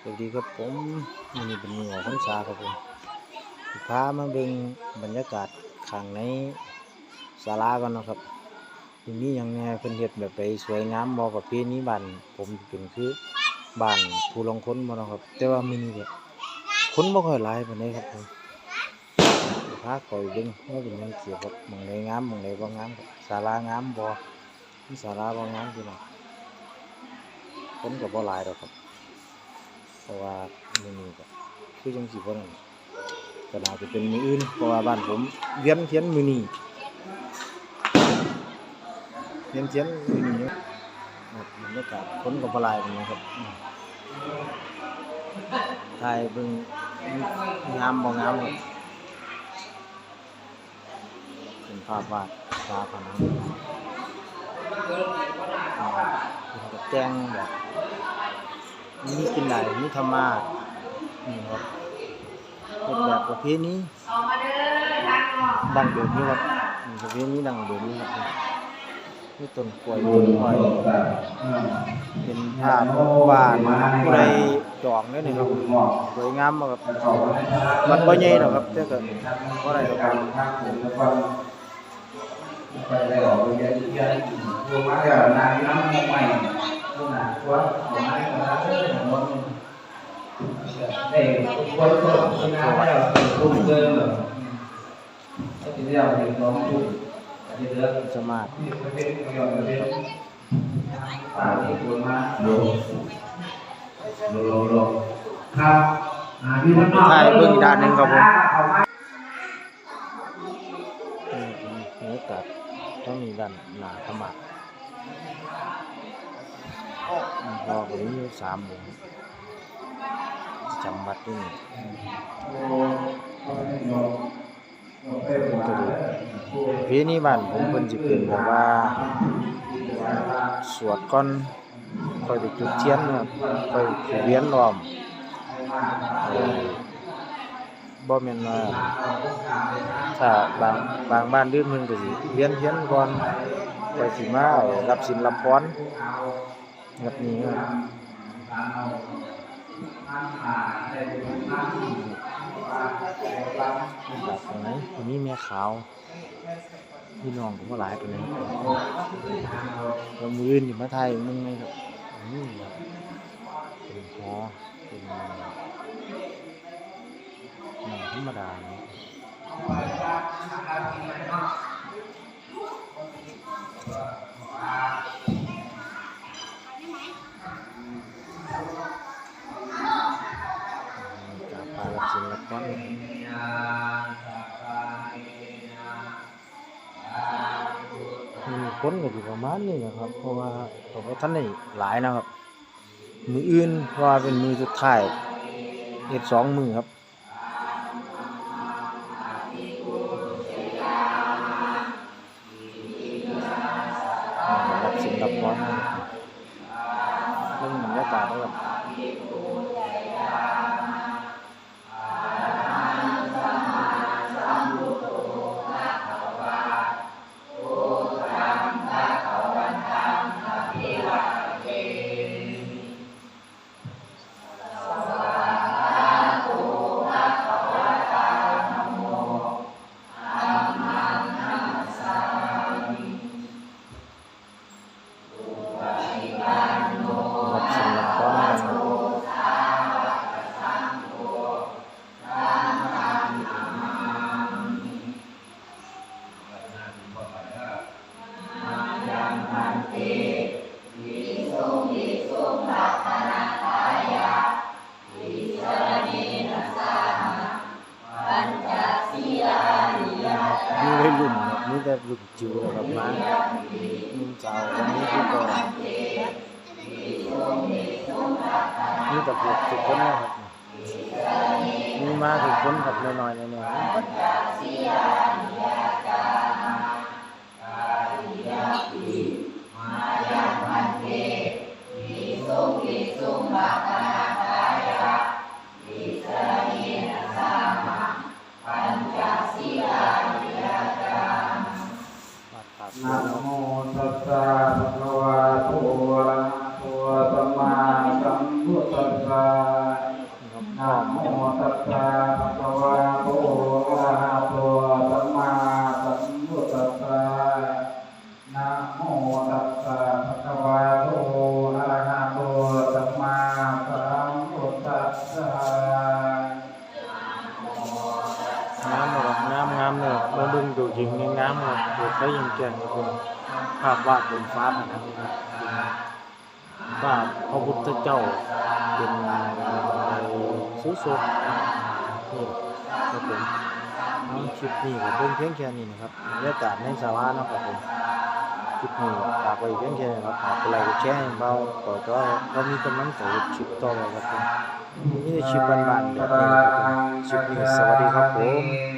สวัสดีครับผมวันนี้เป็นมือของพรรษาครับผมพามาเบิ่งบรรยากาศข้างในศาลากันนะครับที่มีอย่างแหน่เพิ่นเฮ็ดแบบไปสวยงามบ่ประเพณีบ้านผมเป็นคือบ้านผู้ลงคนบ่นะครับ แต่ว่ามื้อนี้ก็คนบ่ค่อยหลายปานใดครับผมพาคอยเบิ่งว่าเป็นหยังเกี่ยวกับหม่องใดงามหม่องใดบ่งามศาลางามบ่มีศาลาบ่งามพี่น้อง คนก็บ่หลายดอกครับ เพราะว่ามือนี้ก็คือจังสิบ่นั่นก็น่าจะเป็นมืออื่น เพราะว่าบ้านผมเวียนเทียนมือนี้เวียนเทียนมือนี้ครับบรรยากาศคนก็บ่หลายปานนี้ครับอืมถ่ายเบิ่งงามบ่งามครับเป็นภาพวาดฝาผนัง อืมเป็นกงแบบมีกินไหลมีธรรมะนี่ครับเป็นแบบประเภทนี้ดังเดิมนี้ครับประเภทนี้ดังเดิมนี้ครับนี่ต้นกล้วยต้นอ้อยเป็นภาพบ้านผู้ใดจองเนี่ยนี่ครับสวยงามมากครับมันบ่ใหญ่หรอกครับแต่ก็บ่ได้หรอกครับไปแล้วไปเยนเรียนรวมมาแล้วนานน้ำ ใหม่ตัวหนาตัวหัวไม้หัวตาเส้นหัวมันเด็กคนก็ชนะแล้วรุ่งเรืองแบบก็จะเรียกเด็กน้องจุ๊บอาจ จะเลือกสมาธิที่ประเทศเดียวประเทศป่าที่ตัวมาโลโลโลโลครับอ่าที่มันนอกถ่ายเบิ่งอีกด้านหนึงครับผมเอามานี่บรรยากาศต้องมีด้านหน้าธรรมะอืมพอก็มีอยู่สามวงจำวัดที่นี่ก็ดีพีนี้บ้านผมเพิ่นสิเป็นแบบว่า สวดก่อนคอยไปจุดเทียนนะครับค่อยไปเวียนล้อมเอ่อบ่แม่นว่าถ้าบางบางบ้านดื่มเพิ่นก็สิเวียนเทียนก่อนคอยสิมารับศีลรับพร แบบนี้ครับแบบไหนอันนี้แม่ขาวพี่น้องผมก็หลายไปเลยเรามืออื่นอยู่มาไทยมึงไงครับนี่ครับเป็นหอเป็นหนังธรรมดาเนี่ย รับสินรับก้อนคนก็อยู่ประมาณนี้นะครับ เพราะว่าผมว่าท่านได้หลายนะครับ มืออื่นเพราะว่าเป็นมือสุดท้ายเอ็ดสองมือครับรับสิ่งรับพรเรื่องบรรยากาศด้ครับ ม่รุ่นครับนี่แต่รุ่นจิ๋วแล้วครับมานุ่มเจ้าวันนี้ทุก่อนนี่แต่พวกทุกคนนะครับนี่มาทุกคนครับน้อยๆน้อยๆะโมตัสสะภะคะวะโตอะระหะโตสัมมาสัมพุทธัสสะนะโมตัสสะภะคะวะโตอะระหะโตสัมมาสัมพุทธัสสะนะโมตัสสะภะคะวะโตอะระหะโตสัมมาสัมพุทธัสสะงามเลยงามงามเลยมาเบิ่งดูจริงนี่งามเลยดูใช้ยังแก่งครับผม ภาพวาดบนฟ้านะครับภาพระพุทธเจ้าเป็นในสุสดนี่ครับผมเอาคลิปนี้ก็เบิ่งเพียงแค่นี้นะครับบรรยากาศในศาลานะครับผมคลิปนี้ฝากไว้เพียงแค่นี้ครับฝากกดไลค์กดแชร์ให้เบาต่อจอเรามีกำลังใจคลิปต่อไปครับผมนี่คลิปบ้านๆแบบนี้ครับผมคลิปนี้สวัสดีครับผม